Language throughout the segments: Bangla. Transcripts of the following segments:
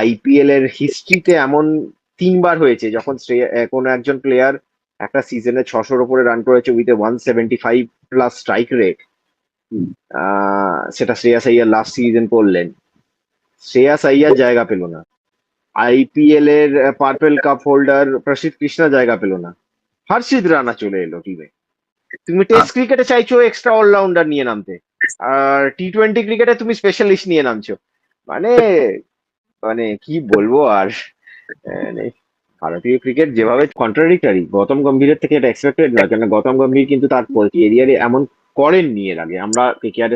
আইপিএল এর হিস্ট্রিতে এমন তিনবার হয়েছে যখন কোনো একজন প্লেয়ার একটা সিজনে ছশোর উপরে রান করেছে with a one seventy five plus strike rate. সেটা শ্রেয়াস আইয়ার লাস্ট সিজন করলেন। শ্রেয়াস আইয়ার জায়গা পেল না। আইপিএল এর পার্পেল কাপ হোল্ডার প্রসিদ্ধ কৃষ্ণা জায়গা পেল না। হর্ষিত রানা চলে এলো টিমে তুমি টেস্ট ক্রিকেটে চাইছো এক্সট্রা অলরাউন্ডার নিয়ে নামতে। আর টি টোয়েন্টি ক্রিকেটে তুমি স্পেশালিস্ট নিয়ে নামছো। মানে মানে কি বলব আর মানে ভারতীয় ক্রিকেট যেভাবে কন্ট্রাডিক্টারি গৌতম গম্ভীরের থেকে এটা এক্সপেক্টেড নয় কেন গৌতম গম্ভীর কিন্তু তার কেরিয়ারে এমন করেননি এর আগে। আমরা কেকেআর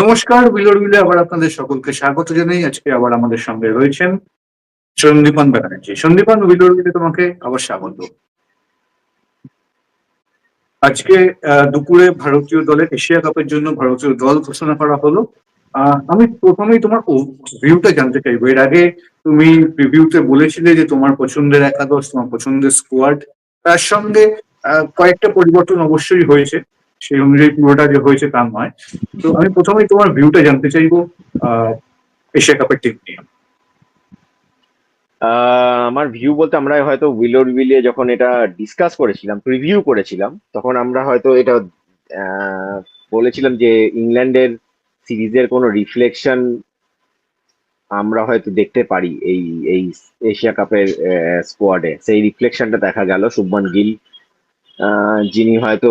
নমস্কার, বিলোর বিলে আবার আপনাদের সকলকে স্বাগত জানাই। আজকে আবার আমাদের সঙ্গে রয়েছেন সন্দীপান ব্যানার্জি। সন্দীপন, বিলোর বিলে তোমাকে আবার স্বাগত। আজকে দুপুরে ভারতীয় দলের এশিয়া কাপের জন্য ভারতীয় দল ঘোষণা করা হলো। আমি প্রথমেই তোমার ভিউটা জানতে চাইব। এর আগে তুমি রিভিউতে বলেছিলে যে তোমার পছন্দের একাদশ তোমার পছন্দের স্কোয়াড তার সঙ্গে কয়েকটা পরিবর্তন অবশ্যই হয়েছে। সেই অনুযায়ী পুরোটা যে হয়েছে তা নয়। তো আমি প্রথমেই তোমার ভিউটা জানতে চাইব আহ, এশিয়া কাপের টিম নিয়ে। আমার ভিউ বলতে আমরা হয়তো উইলোর উইলে যখন এটা ডিসকাস করেছিলাম প্রিভিউ করেছিলাম, তখন আমরা হয়তো এটা বলেছিলাম যে ইংল্যান্ডের সিরিজের কোনো রিফ্লেকশন আমরা হয়তো দেখতে পারি এই এই এশিয়া কাপের স্কোয়াডে সেই রিফ্লেকশনটা দেখা গেল, শুভমান গিল যিনি হয়তো,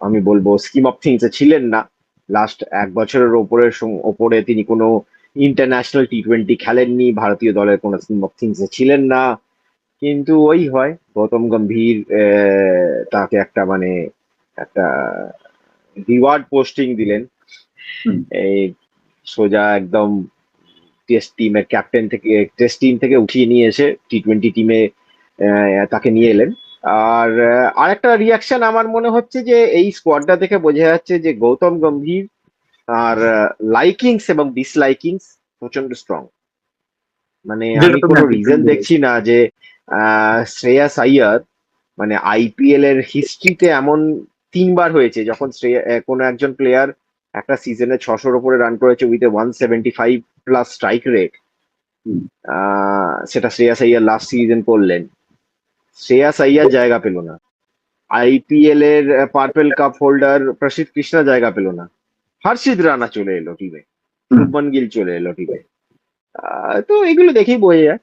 আমি বলব স্কিম অফ থিংস ছিলেন না। লাস্ট এক বছরের ওপরে ওপরে তিনি কোনো ইন্টারন্যাশনাল টি টোয়েন্টি খেলেননি ভারতীয় দলের কোনো থিংসে ছিলেন না। কিন্তু ওই হয় গৌতম গম্ভীর তাকে একটা মানে একটা রিওয়ার্ড পোস্টিং দিলেন। এই সোজা একদম টেস্ট টিমের ক্যাপ্টেন থেকে টেস্ট টিম থেকে উঠিয়ে নিয়ে এসে টি টোয়েন্টি টিমে তাকে নিয়ে এলেন। আর আরেকটা রিয়াকশন আমার মনে হচ্ছে যে এই স্কোয়াডটা দেখে বোঝা যাচ্ছে যে গৌতম গম্ভীর আর লাইকিংস এবং ডিসলাইকিংস প্রচণ্ড স্ট্রং মানে আমি কোনো রিজন দেখছি না যে শ্রেয়াস আইয়ার মানে আইপিএল এর হিস্ট্রিতে এমন তিনবার হয়েছে যখন শ্রেয়া কোনো একজন প্লেয়ার একটা সিজনে ছশোর উপরে রান করেছে with a one seventy five plus strike rate. সেটা শ্রেয়াস আইয়ার লাস্ট সিজন করলেন। শ্রেয়াস আইয়ার জায়গা পেল না। আইপিএল এর পার্পেল কাপ হোল্ডার প্রসিদ্ধ কৃষ্ণা জায়গা পেল না। হর্ষিত রানা চলে এলো টিমে। শুভমান গিল চলে এলো টিমে। তো এগুলো দেখেই বোঝা যায়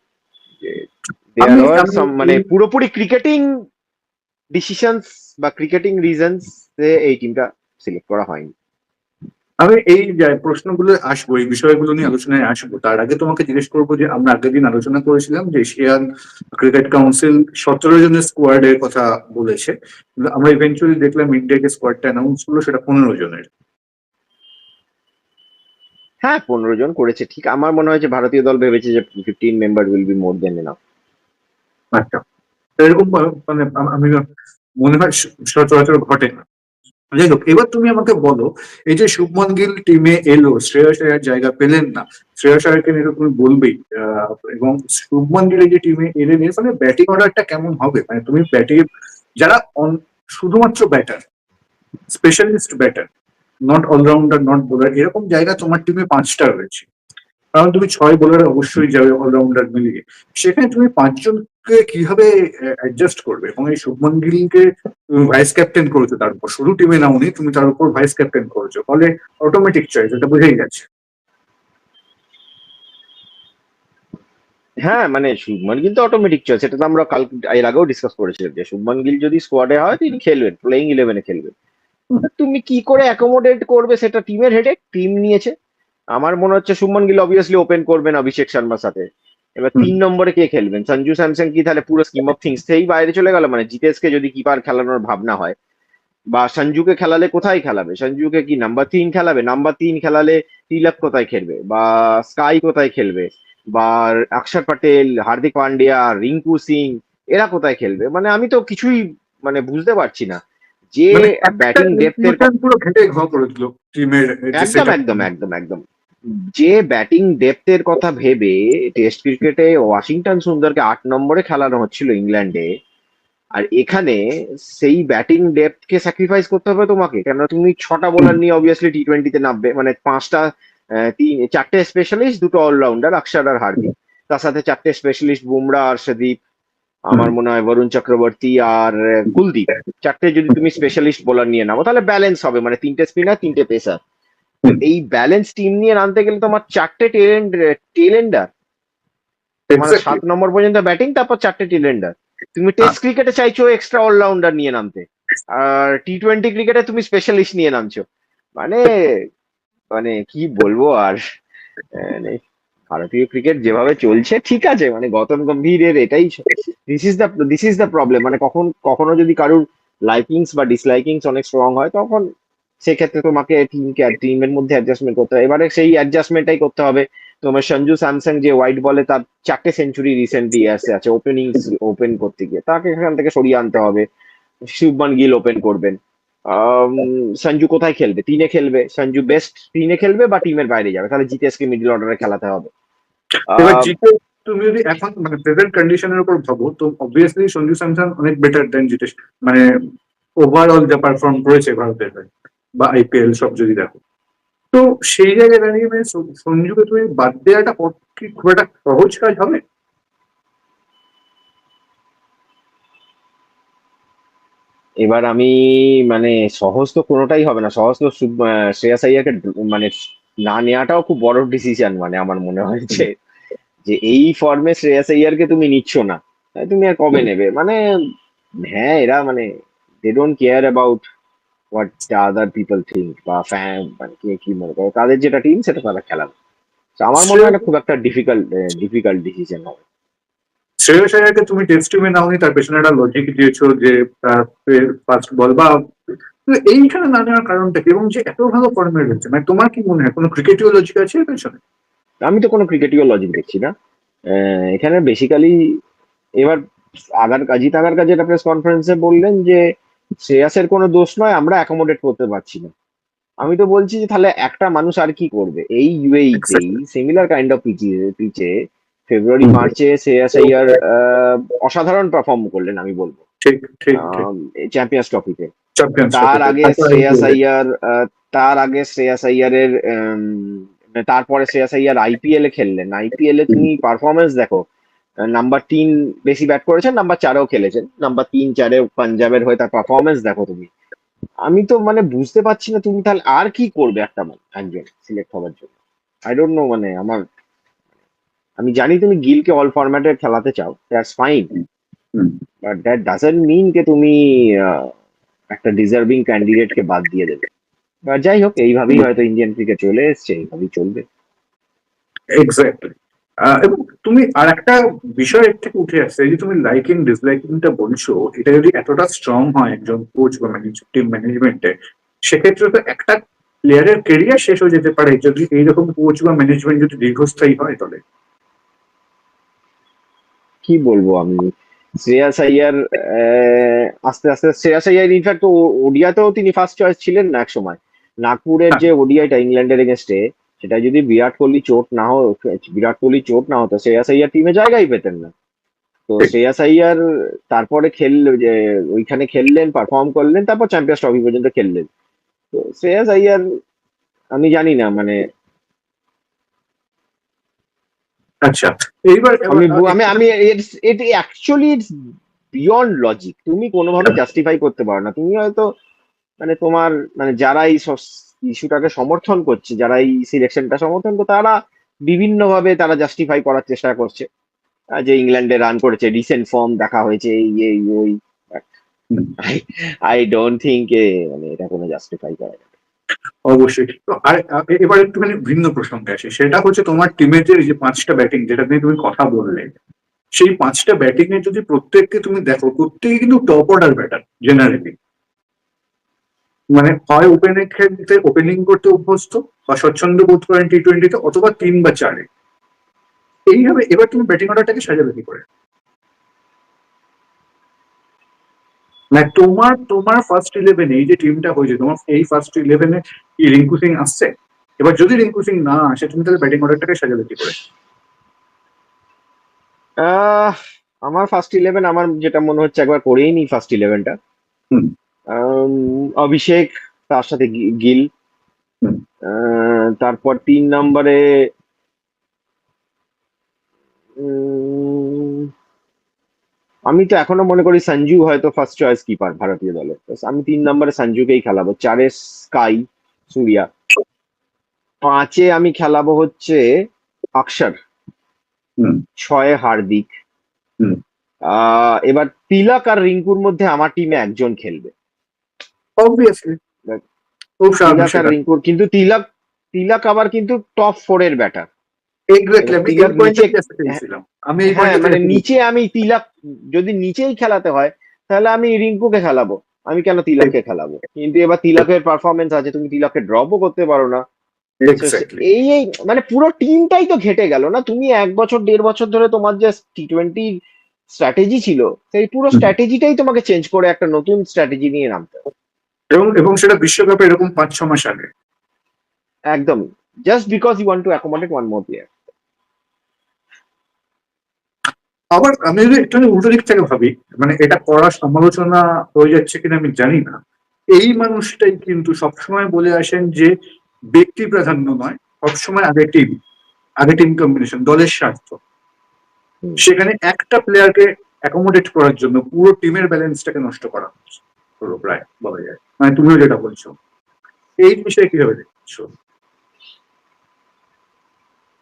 মানে পুরোপুরি ক্রিকেটিং ডিসিশনস বা ক্রিকেটিং রিজনস এই টিমটা সিলেক্ট করা হয়নি। আমি এই প্রশ্নগুলো আসব এই বিষয়গুলো নিয়ে আলোচনায় আসব তার আগে তোমাকে জিজ্ঞেস করব যে আমরা আগের দিন আলোচনা করেছিলাম যে এশিয়ান ক্রিকেট কাউন্সিল সতেরো জনের স্কোয়াডের কথা বলেছে। আমরা ইভেন্চুয়ালি দেখলাম ইন্ডিয়া যে স্কোয়াডটা অ্যানাউন্স করল সেটা পনেরো জনের। হ্যাঁ পনেরো জন করেছে, ঠিক। আমার মনে হয় যে ভারতীয় দল ভেবেছে যে fifteen member will be more than enough আচ্ছা। এরকম মানে আমি মনে হয় সচরাচর ঘটে না। যাই হোক, এবার তুমি আমাকে বলো, এই যে শুভমন গিল টিমে এলো শ্রেয়স আয়ার জায়গা পেলেন না। শ্রেয়স আয়ারকে নিয়ে তুমি বলবেই এবং শুভমন গিল যে টিমে এলেন, এর ফলে ব্যাটিং অর্ডারটা কেমন হবে? মানে তুমি ব্যাটিং যারা শুধুমাত্র batter specialist batter not allrounder not bowler এরকম জায়গা তোমার টিমে পাঁচটা রয়েছে। কারণ তুমি ছয় বোলার অবশ্যই যাবে অলরাউন্ডার মিলিয়ে। সেখানে তুমি পাঁচজনকে কীভাবে অ্যাডজাস্ট করবে? এবং এই শুভমন গিলকে তুমি ভাইস ক্যাপ্টেন করেছ তার উপর। শুধু টিমে নাওনি তুমি তার উপর ভাইস ক্যাপ্টেন করেছ। ফলে অটোমেটিক চয়েস এটা বোঝাই গেছে। হ্যাঁ মানে শুভমান গিল তো অটোমেটিক চয়েস এটা তো আমরা কাল এর আগেও ডিসকাস করেছিলাম যে শুভমান গিল যদি স্কোয়াডে হয়, তিনি খেলবেন প্লেইং ইলেভেনে খেলবেন। তুমি কি করে অ্যাকোমোডেট করবে সেটা টিমের হেডে টিম নিয়েছে। আমার মনে হচ্ছে শুভমান গিল অবভিয়াসলি ওপেন করবেন অভিষেক শর্মার সাথে। এবার তিন নম্বরে কে খেলবেন? সঞ্জু স্যামসন কি তাহলে পুরো স্কিম অফ থিংস থেকেই বাইরে চলে গেল? মানে জিতেশকে যদি কিপার খেলানোর ভাবনা হয়। বা সঞ্জুকে খেলালে কোথায় খেলাবে? সঞ্জুকে কি নাম্বার তিন খেলাবে? নাম্বার তিন খেলালে তিলক কোথায় খেলবে? বা স্কাই কোথায় খেলবে? বা অক্ষর পটেল হার্দিক পান্ডিয়া রিঙ্কু সিং এরা কোথায় খেলবে? মানে আমি তো কিছুই মানে বুঝতে পারছি না। যে মানে ব্যাটিং ডেপথের পুরো ঘেটে ঘ করে দিল টিমের একদম একদম একদম একদম। যে ব্যাটিং ডেপথের কথা ভেবে টেস্ট ক্রিকেটে ওয়াশিংটন সুন্দরকে আট নম্বরে খেলানো হচ্ছিল ইংল্যান্ডে আর এখানে সেই ব্যাটিং ডেপথকে স্যাক্রিফাইস করতে হবে তোমাকে কেন তুমি ছটা বোলার নিয়ে অবভিয়াসলি টি টোয়েন্টিতে নামবে মানে পাঁচটা চারটে স্পেশালিস্ট দুটো অলরাউন্ডার অক্ষর আর হার্দিক তার সাথে চারটে স্পেশালিস্ট বুমরা আর সদীপ আমার মনে হয় বরুণ চক্রবর্তী আর কুলদীপ চারটে যদি তুমি স্পেশালিস্ট বোলার নিয়ে নামো তাহলে ব্যালেন্স হবে মানে তিনটে স্পিনার তিনটে পেসার এই ব্যালেন্স টিম নিয়ে নামতে গেলে তোমার চারটে টেলেন্ড টেলেন্ডার সাত নম্বর পর্যন্ত ব্যাটিং তারপর চারটে টেলেন্ডার তুমি টেস্ট ক্রিকেটে চাইছো এক্সট্রা অলরাউন্ডার নিয়ে নামতে। আর টি টোয়েন্টি ক্রিকেটে তুমি স্পেশালিস্ট নিয়ে নামছো। মানে মানে কি বলব আর মানে ভারতীয় ক্রিকেট যেভাবে চলছে, ঠিক আছে মানে গৌতম গম্ভীরের এটাই this is the this is the problem মানে কখন, কখনো যদি কারুর লাইকিংস বা ডিসলাইকিংস অনেক স্ট্রং হয়, তখন সেক্ষেত্রে তোমাকে টিমকে টিমের মধ্যে অ্যাডজাস্টমেন্ট করতে হবে এবারে সেই অ্যাডজাস্টমেন্টটাই করতে হবে। তোমার সঞ্জু স্যামসাং যে হোয়াইট বলে তার চারটে সেঞ্চুরি রিসেন্টলি আসে আছে ওপেনিং ওপেন করতে গিয়ে, তাকে এখান থেকে সরিয়ে আনতে হবে। শুভমান গিল ওপেন করবেন। সঞ্জু কোথায় খেলবে? তিনে খেলবে। সঞ্জু বেস্ট তিনে খেলবে বা টিমের বাইরে যাবে? তাহলে জিতেশকে মিডল অর্ডারে খেলাতে হবে। তুমি যদি এখন মানে প্রেজেন্ট কন্ডিশনের উপর ভাবো তো অবভিয়াসলি সঞ্জু স্যামসন অনেক বেটার দেন জিতেশ। মানে ওভারঅল যা পারফর্ম করেছে ভারতের বা আইপিএল সব যদি দেখো। তো সেই জায়গায় দাঁড়িয়ে মানে সঞ্জুকে তুমি বাদ দেওয়াটা কি খুব একটা সহজ কাজ হবে? এবার আমি মানে সহজ তো কোনোটাই হবে না। সহজ তো শ্রেয়াস আইয়ারকে মানে না নেওয়াটাও খুব বড় ডিসিশন মানে আমার মনে হয়েছে যে এই ফর্মে শ্রেয়াস আইয়ারকে তুমি নিচ্ছ না তুমি আর কবে নেবে? মানে হ্যাঁ এরা মানে they don't care about what other people think বা ফ্যান মানে কে কি মনে করে। তাদের যেটা টিম সেটা তারা খেলাবে আমার মনে হয় খুব একটা ডিফিকাল্ট ডিফিকাল্ট ডিসিশন হবে। শ্রেয়স আয়ারকে তুমি টেস্ট টিমে নাওনি তার পেছনে একটা লজিক দিয়েছ যে তার ফার্স্ট বল বা এইখানে না নেওয়ার কারণটা কি? এবং যে এত ভালো ফর্মে রয়েছে মানে তোমার কি মনে হয় কোনো ক্রিকেটীয় লজিক আছে এর পেছনে? আমি তো কোনো ক্রিকেটীয় লজিক দেখছি না। এখানে বেসিক্যালি এবার আগার কাজিত তাগার কাজে একটা প্রেস কনফারেন্সে বললেন যে শ্রেয়াসের কোনো দোষ নয় আমরা অ্যাকোমোডেট করতে পারছি না। আমি তো বলছি যে তাহলে একটা মানুষ আর কি করবে? এই ইউএইতেই সিমিলার কাইন্ড অফ পিচে পিচে ফেব্রুয়ারি মার্চে শ্রেয়াস আইয়ার অসাধারণ পারফর্ম করলেন আমি বলব। চ্যাম্পিয়ন্স ট্রফিতে তার আগে শ্রেয়াস আইয়ার তার আগে শ্রেয়াস আইয়ারের মানে তারপরে শ্রেয়াস আইয়ার আইপিএল এ খেললেন। আইপিএল এ তুমি পারফরমেন্স দেখো নাম্বার তিন বেশি ব্যাট করেছেন নাম্বার চারেও খেলেছেন। নাম্বার তিন চারে পাঞ্জাবের হয়ে তার পারফরমেন্স দেখো তুমি। আমি তো মানে বুঝতে পারছি না তুমি তাহলে আর কি করবে একটা মানে একজন সিলেক্ট হওয়ার জন্য। আই ডোন্ট নো মানে আমার আমি জানি তুমি গিলকে অল ফরম্যাটে খেলাতে চাও that's fine. But that doesn't mean কে তুমি একটা ডিজার্ভিং ক্যান্ডিডেটকে বাদ দিয়ে দেবে। বা যাই হোক এইভাবেই হয়তো ইন্ডিয়ান ক্রিকেট চলে এসছে এইভাবেই চলবে। এক্স্যাক্টলি এবং তুমি আর একটা বিষয় এর থেকে উঠে আসছে যে তুমি লাইকিং ডিসলাইকিংটা বলছো এটা যদি এতটা স্ট্রং হয় একজন কোচ বা টিম ম্যানেজমেন্টে সেক্ষেত্রে তো একটা প্লেয়ারের কেরিয়ার শেষ হয়ে যেতে পারে যদি এইরকম কোচ বা ম্যানেজমেন্ট যদি দীর্ঘস্থায়ী হয় তাহলে। কি বলব আমি? শ্রেয়াস আইয়ার আস্তে আস্তে শ্রেয়াস আইয়ার ইনফ্যাক্ট ওডিয়াতেও তিনি ফার্স্ট চয়েস ছিলেন না এক সময়। নাগপুরের যে ওডিআইটা ইংল্যান্ডের এগেনস্টে সেটা যদি বিরাট কোহলি চোট না হতো বিরাট কোহলি চোট না হতো শ্রেয়াস আইয়ার টিমে জায়গাই পেতেন না। তো। শ্রেয়াস আইয়ার তারপরে খেললো যে ওইখানে খেললেন পারফর্ম করলেন তারপর চ্যাম্পিয়ন্স ট্রফি পর্যন্ত খেললেন। তো শ্রেয়াস আইয়ার আমি জানি না মানে আচ্ছা। এইবার আমি আমি আমি এটি অ্যাকচুয়ালি ইটস বিয়ন্ড লজিক তুমি কোনোভাবে জাস্টিফাই করতে পারো না। তুমি হয়তো মানে তোমার মানে যারা এই ইস্যুটাকে সমর্থন করছে যারা এই সিলেকশনটা সমর্থন করছে তারা বিভিন্নভাবে তারা জাস্টিফাই করার চেষ্টা করছে। যে ইংল্যান্ডে রান করেছে রিসেন্ট ফর্ম দেখা হয়েছে এই এই ওই। আই ডোন্ট থিঙ্ক মানে এটা কোনো জাস্টিফাই করা যাবে অবশ্যই। আর এবার একটুখানি ভিন্ন প্রসঙ্গে আসে। সেটা হচ্ছে তোমার টিমের যে পাঁচটা ব্যাটিং যেটা নিয়ে তুমি কথা বললে, সেই পাঁচটা ব্যাটিং এ যদি প্রত্যেককে তুমি দেখো প্রত্যেকে কিন্তু টপ অর্ডার ব্যাটার জেনারেলি মানে হয় ওপেনে খেলতে ওপেনিং করতে অভ্যস্ত, বা স্বচ্ছন্দ বোধ করেন টি টোয়েন্টিতে অথবা তিন বা চারে। এইভাবে এবার তুমি ব্যাটিং অর্ডারটাকে সাজাবে কি করে? মানে তোমার তোমার ফার্স্ট ইলেভেনে এই যে টিমটা হয়েছে তোমার এই ফার্স্ট ইলেভেনে কি রিঙ্কু সিং আসছে? এবার যদি রিঙ্কু সিং না আসে তুমি তাহলে ব্যাটিং অর্ডারটাকে সাজাবে কি করে? আমার ফার্স্ট ইলেভেন আমার যেটা মনে হচ্ছে একবার করেই নি ফার্স্ট ইলেভেনটা। অভিষেক তার সাথে গিল। আহ, তারপর তিন নম্বরে উম, আমি তো এখনও মনে করি সঞ্জু হয়তো ফার্স্ট চয়েস কিপার ভারতীয় দলে আমি তিন নম্বরে সঞ্জুকেই খেলাবো। চারে স্কাই সূর্যা। পাঁচে আমি খেলাবো হচ্ছে অক্ষর। হুম। ছয়ে হার্দিক। আহ, এবার তিলক আর রিঙ্কুর মধ্যে আমার টিমে একজন খেলবে। কিন্তু তিলক তিলক আবার কিন্তু টপ ফোর এর ব্যাটার আমি হ্যাঁ মানে নিচে আমি তিলক যদি নিচেই খেলাতে হয় তাহলে আমি রিঙ্কুকে খেলাবো। আমি কেন তিলককে খেলাবো? কিন্তু এবার তিলকের পারফরমেন্স আছে তুমি তিলককে ড্রপও করতে পারো না। এই এই মানে পুরো টিমটাই তো ঘেটে গেল না? তুমি এক বছর দেড় বছর ধরে তোমার যে টি টোয়েন্টি স্ট্র্যাটেজি ছিল সেই পুরো স্ট্র্যাটেজিটাই তোমাকে চেঞ্জ করে একটা নতুন স্ট্র্যাটেজি নিয়ে নামতে এবং এবং সেটা বিশ্বকাপে এরকম পাঁচ ছ মাস আগে। একদম। Just because you want to accommodate one more player আবার আমি যদি একটু উল্টো দিক থেকে ভাবি মানে এটা করার সমালোচনা হয়ে যাচ্ছে কিনা আমি জানি না। এই মানুষটাই কিন্তু সবসময় বলে আসেন যে ব্যক্তি প্রাধান্য নয় সবসময় আগে টিম আগে টিম কম্বিনেশন দলের স্বার্থ। সেখানে একটা প্লেয়ারকে অ্যাকোমোডেট করার জন্য পুরো টিমের ব্যালেন্সটাকে নষ্ট করা হচ্ছে। পুরো প্রায় বলা যায়। মানে তুমিও যেটা বলছো। এই বিষয়ে কীভাবে দেখছ?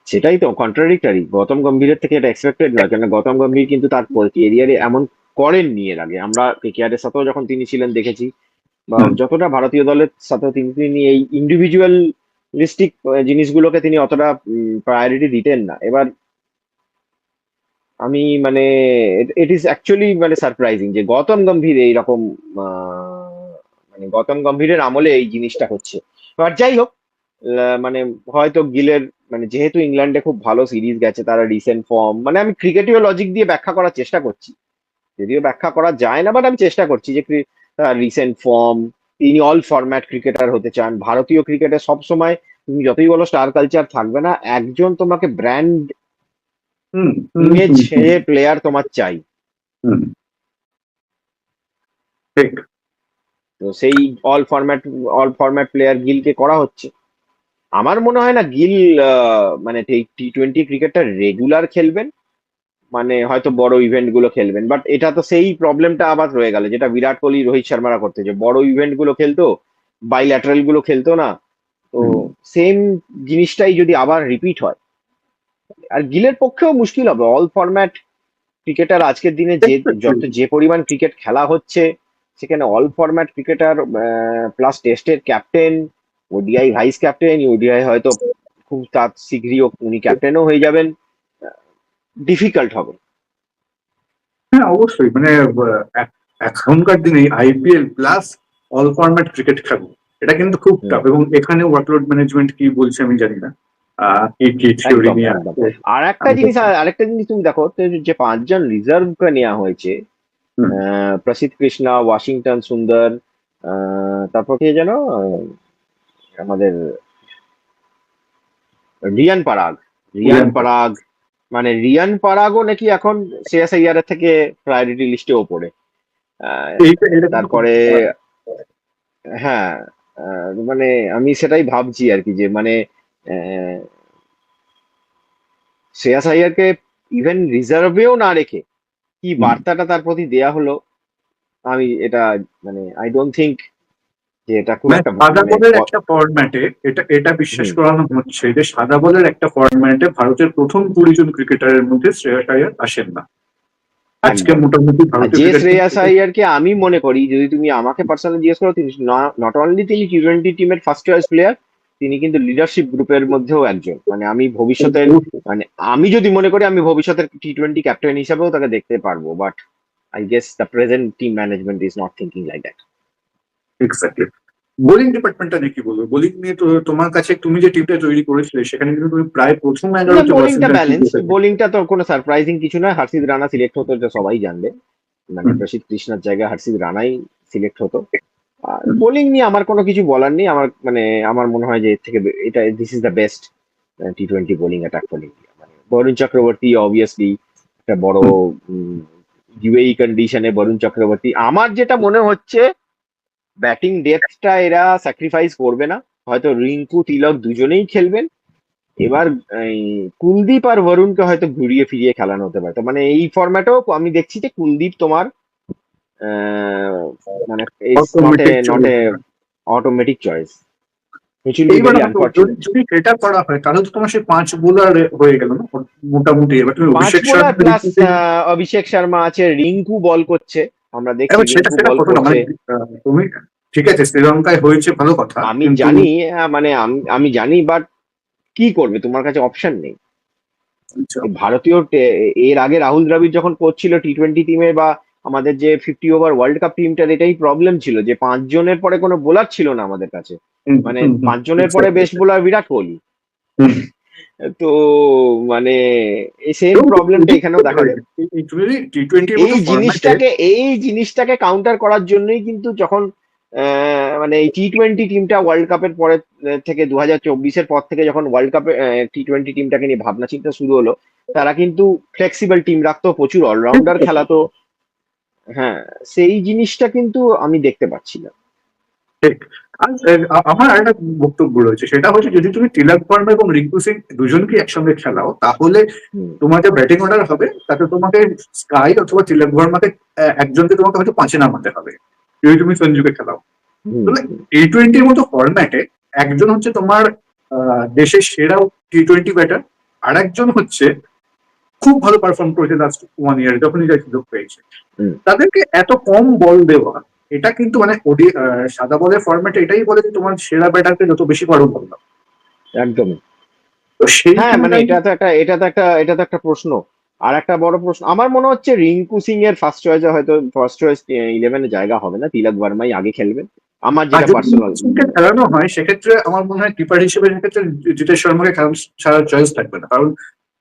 সেটাই তো কন্ট্রাডিক্টারি গৌতম গম্ভীরের থেকে এটা এক্সপেক্টেড নয় কেন গৌতম গম্ভীর কিন্তু তার কেরিয়ারে এমন করেননি এর আগে। আমরা কেকেআর এর সাথেও যখন তিনি ছিলেন দেখেছি বা যতটা ভারতীয় দলের সাথে তিনি তিনি এই ইন্ডিভিজুয়ালিস্টিক জিনিসগুলোকে তিনি অতটা প্রায়োরিটি দিতেন না। এবার আমি মানে ইট ইজ অ্যাকচুয়ালি মানে সারপ্রাইজিং যে গৌতম গম্ভীর এইরকম আহ, মানে গৌতম গম্ভীরের আমলে এই জিনিসটা হচ্ছে। এবার যাই হোক মানে হয়তো গিলের মানে যেহেতু ইংল্যান্ডে খুব ভালো সিরিজ গেছে তারা রিসেন্ট ফর্ম মানে আমি ক্রিকেটীয় লজিক দিয়ে ব্যাখ্যা করার চেষ্টা করছি। যদিও ব্যাখ্যা করা যায় না বাট আমি চেষ্টা করছি যে রিসেন্ট ফর্ম তিনি অল ফরম্যাট ক্রিকেটার হতে চান ভারতীয় ক্রিকেটে সবসময় তুমি যতই বলো স্টার কালচার থাকবে না একজন তোমাকে ব্র্যান্ড ছেড়ে প্লেয়ার তোমার চাই। হুম। তো সেই all format all format player গিলকে করা হচ্ছে। আমার মনে হয় না গিল মানে টি টোয়েন্টি ক্রিকেটটা রেগুলার খেলবেন মানে হয়তো বড় ইভেন্টগুলো খেলবেন বাট এটা তো সেই প্রবলেমটা আবার রয়ে গেল যেটা বিরাট কোহলি রোহিত শর্মারা করতে যে বড় ইভেন্টগুলো খেলতো বাইল্যাটারালগুলো খেলতো না তো সেম জিনিসটাই যদি আবার রিপিট হয় আর গিলের পক্ষেও মুশকিল হবে অল ফরম্যাট ক্রিকেটার আজকের দিনে যে যত যে পরিমাণ ক্রিকেট খেলা হচ্ছে সেখানে অল ফরম্যাট ক্রিকেটার প্লাস টেস্টের captain ODI vice captain ODI হয়তো খুব তার শীঘ্রই উনি ক্যাপ্টেনও হয়ে যাবেন। ডিফিকাল্ট হবে। হ্যাঁ অবশ্যই। মানে এখনকার দিনে IPL plus all format cricket খেলব এটা কিন্তু খুব। টাফ এবং এখানে ওয়ার্কলোড ম্যানেজমেন্ট কি বলছে আমি জানি না। আর একটা জিনিস আর- আরেকটা জিনিস তুমি দেখো যে পাঁচজন রিজার্ভ কে নেওয়া হয়েছে প্রসিদ্ধ কৃষ্ণা ওয়াশিংটন সুন্দর তারপর কে যেন আমাদের রিয়ান পারাগ। রিয়ান পারাগ মানে রিয়ান পারাগও নাকি এখন শ্রেয়াস আইয়ারের থেকে প্রায়োরিটি লিস্টে ওপরে। তারপরে হ্যাঁ মানে আমি সেটাই ভাবছি আর কি যে মানে শ্রেয়াস আইয়ারকে ইভেন রিজার্ভেও না রেখে কি বার্তাটা তার প্রতি দেয়া হলো আমি এটা মানে আই ডোন্ট থিঙ্ক যে এটা খুব মানে একটা সাদা মানে বলের একটা ফরম্যাটে এটা এটা বিশ্বাস করানো হচ্ছে যে সাদা বলের একটা ফরম্যাটে ভারতের প্রথম কুড়ি জন ক্রিকেটারের মধ্যে শ্রেয়াস আয়ার আসেন না। আজকে মোটামুটি যে শ্রেয়াস আইয়ারকে আমি মনে করি যদি তুমি আমাকে পার্সোনালি জিজ্ঞেস করো তিনি নট অনলি তিনি টি টোয়েন্টি টিমের ফার্স্ট চয়েস প্লেয়ার তিনি কিন্তু লিডারশিপ গ্রুপের মধ্যেও একজন। মানে আমি ভবিষ্যতের মানে আমি যদি মনে করি আমি ভবিষ্যতের টি টোয়েন্টি ক্যাপ্টেন হিসাবেও তাকে দেখতে পারব but I guess the present team management is not thinking like that exactly bowling ডিপার্টমেন্টটা নিয়ে কি বলব? বোলিং নিয়ে তো তোমার কাছে তুমি যে টিমটা তৈরি করেছিলে সেখানে কিন্তু তুমি প্রায় প্রথম এগারোতে বোলিংটা ব্যালেন্স বোলিংটা তো কোনো সারপ্রাইজিং কিছু নয়। হার্ষিদ রানা সিলেক্ট হতো এটা সবাই জানবে। মানে হুম। প্রসিদ্ধ কৃষ্ণার জায়গায় হার্ষিদ রানাই সিলেক্ট হতো। আর বোলিং নিয়ে আমার কোনো কিছু বলার নেই। আমার মানে আমার মনে হয় যে এর থেকে এটা this is the best T twenty bowling attack for India মানে বরুণ চক্রবর্তী অবভিয়াসলি একটা বড় ইউএই কন্ডিশনে বরুণ চক্রবর্তী আমার যেটা মনে হচ্ছে ব্যাটিং ডেপথটা এরা স্যাক্রিফাইস করবে না। হয়তো রিঙ্কু তিলক দুজনেই খেলবেন। এবার কুলদীপ আর বরুণকে হয়তো ঘুরিয়ে ফিরিয়ে খেলানো হতে পারে। মানে এই ফরম্যাটেও আমি দেখছি যে কুলদীপ তোমার মানে Automatic not a automatic choice যদি যদি এটা করা হয় তাহলে তো তোমার সেই পাঁচ বোলার হয়ে গেল না? মোটামুটি এবার তুমি অভিষেক শর্মা আছে রিঙ্কু বল করছে। আমরা দেখছি মানে তুমি ঠিক আছে শ্রীলঙ্কায় হয়েছে ভালো কথা আমি জানি মানে আমি- আমি জানি বাট কি করবে? তোমার কাছে অপশন নেই। আচ্ছা, ভারতীয় এর আগে রাহুল দ্রাবিড় যখন করছিল টি টোয়েন্টি টিমে বা আমাদের যে ফিফটি ওভার ওয়ার্ল্ড কাপ টিমটার এটাই প্রবলেম ছিল যে পাঁচ জনের পরে কোনো বোলার ছিল না আমাদের কাছে। মানে পাঁচ জনের পরে. Best bowler Virat Kohli. তো মানে এই সেম প্রবলেমটা এখানেও দেখা যায়। এই- জিনিসটাকে এই জিনিসটাকে কাউন্টার করার জন্যই কিন্তু যখন মানে এই টি টোয়েন্টি টিমটা ওয়ার্ল্ড কাপের পরে থেকে দু হাজার চব্বিশের পর থেকে যখন ওয়ার্ল্ড কাপে টি টোয়েন্টি টিমটাকে নিয়ে ভাবনা চিন্তা শুরু হলো তারা কিন্তু ফ্লেক্সিবল টিম রাখতো প্রচুর অলরাউন্ডার খেলাতো। হ্যাঁ সেই জিনিসটা কিন্তু আমি দেখতে পাচ্ছি না। আমার একটা বক্তব্য রয়েছে সেটা হচ্ছে যদি তুমি তিলক বর্মা এবং রিঙ্কু সিং দুজনকে একসঙ্গে খেলাও তাহলে তোমার যে ব্যাটিং অর্ডার হবে তাতে তোমাকে স্কাই অথবা তিলক বর্মাকে আহ, একজনকে তোমাকে হয়তো পাঁচে নামাতে হবে যদি তুমি সঞ্জুকে খেলাও। হুম, টি টোয়েন্টির মতো ফরম্যাটে একজন হচ্ছে তোমার আহ, দেশের সেরা টি টোয়েন্টি ব্যাটার আর একজন হচ্ছে খুব ভালো পারফর্ম করেছে লাস্ট ওয়ান ইয়ার যখনই যা সুযোগ পেয়েছে। তাদেরকে এত কম বল দেওয়া এটা কিন্তু মানে ওডি সাদা বলের ফরম্যাটে এটাই বলে যে তোমার সেরা ব্যাটারকে যত বেশি পারো দাও একদমই। হ্যাঁ মানে এটা তো একটা এটা তো একটা এটা তো একটা প্রশ্ন। আর একটা বড় প্রশ্ন আমার মনে হচ্ছে রিঙ্কু সিং এর ফার্স্ট চয়েসে হয়তো ফার্স্ট চয়েস ইলেভেনে জায়গা হবে না। তিলক ভার্মাই আগে খেলবেন আমার যেটা পার্সোনাল খেলানো হয় সেক্ষেত্রে আমার মনে হয় কিপার হিসেবে সেক্ষেত্রে জিতেশ শর্মাকে খেলানো ছাড়া চয়েস থাকবে না। কারণ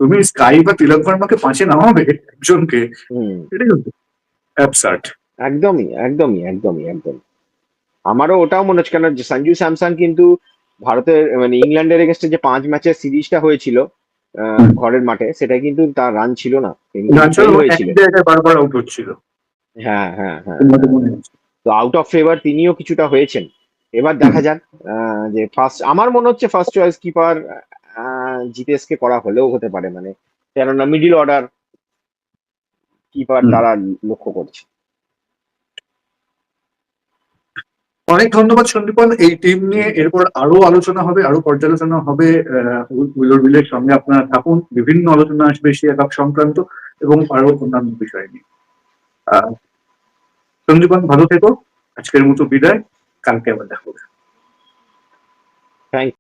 তুমি স্কাই বা তিলক ভার্মাকে পাঁচে নামাবে একজনকে এটাই হচ্ছে অ্যাবসার্ট একদমই একদমই একদমই একদম আমারও ওটাও মনে হচ্ছে কেন যে সঞ্জু স্যামসাং কিন্তু ভারতের মানে ইংল্যান্ডের এগেস্টে যে পাঁচ ম্যাচের সিরিজটা হয়েছিল ঘরের মাঠে সেটা কিন্তু তার রান ছিল না। বারবার আউট হচ্ছিল। হ্যাঁ হ্যাঁ হ্যাঁ। তো আউট অফ ফেভার তিনিও কিছুটা হয়েছেন। এবার দেখা যাক যে ফার্স্ট আমার মনে হচ্ছে ফার্স্ট চয়েস কিপার জিতেশকে করা হলেও হতে পারে। মানে কেননা মিডিল অর্ডার কিপার তারা লক্ষ্য করছে। অনেক ধন্যবাদ সন্দীপন। এই টিম নিয়ে এরপর আরও আলোচনা হবে, আরও পর্যালোচনা হবে উইলোর বিলের সঙ্গে আপনারা থাকুন। বিভিন্ন আলোচনা আসবে সে কাপ সংক্রান্ত এবং আরও অন্যান্য বিষয় নিয়ে। সন্দীপন, ভালো থেকো। আজকের মতো বিদায়। কালকে আবার দেখা হবে।